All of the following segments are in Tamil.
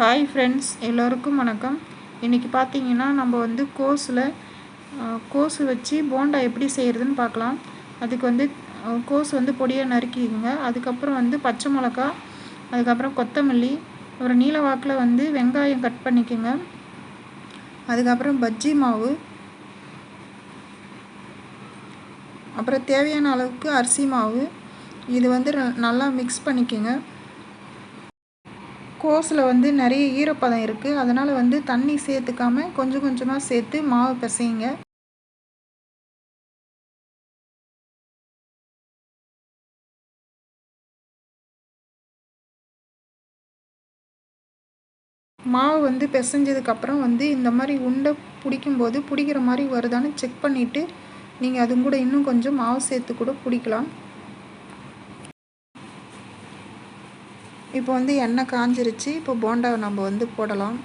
ஹாய் ஃப்ரெண்ட்ஸ் எல்லோருக்கும் வணக்கம். இன்றைக்கி பார்த்தீங்கன்னா நம்ம வந்து கோஸில் கோஸு வச்சு போண்டா எப்படி செய்கிறதுன்னு பார்க்கலாம். அதுக்கு வந்து கோஸ் வந்து பொடியாக நறுக்கிக்கோங்க அதுக்கப்புறம் வந்து பச்சை மிளகா அதுக்கப்புறம் கொத்தமல்லி ஒரு நீல வாக்கில் வந்து வெங்காயம் கட் பண்ணிக்கோங்க. அதுக்கப்புறம் பஜ்ஜி மாவு அப்புறம் தேவையான அளவுக்கு அரிசி மாவு இது வந்து நல்லா மிக்ஸ் பண்ணிக்கோங்க. கோஸில் வந்து நிறைய ஈரப்பதம் இருக்குது. அதனால் வந்து தண்ணி சேர்த்துக்காம கொஞ்சம் கொஞ்சமாக சேர்த்து மாவு பிசையுங்க. மாவு வந்து பிசைஞ்சதுக்கப்புறம் வந்து இந்த மாதிரி உண்டை பிடிக்கும்போது பிடிக்கிற மாதிரி வருதான்னு செக் பண்ணிவிட்டு நீங்கள் அது கூட இன்னும் கொஞ்சம் மாவு சேர்த்து கூட பிடிக்கலாம். இப்போ வந்து எண்ணெய் காஞ்சிருச்சு. இப்போ போண்டாவை நம்ம வந்து போடலாம்.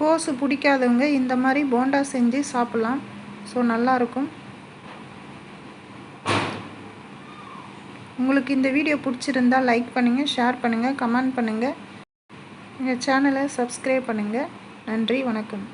கோஸு பிடிக்காதவங்க இந்த மாதிரி போண்டா செஞ்சு சாப்பிட்லாம். ஸோ நல்லாயிருக்கும். உங்களுக்கு இந்த வீடியோ பிடிச்சிருந்தா லைக் பண்ணுங்கள் ஷேர் பண்ணுங்கள் கமெண்ட் பண்ணுங்கள் எங்கள் சேனலை சப்ஸ்கிரைப் பண்ணுங்கள் நன்றி வணக்கம்.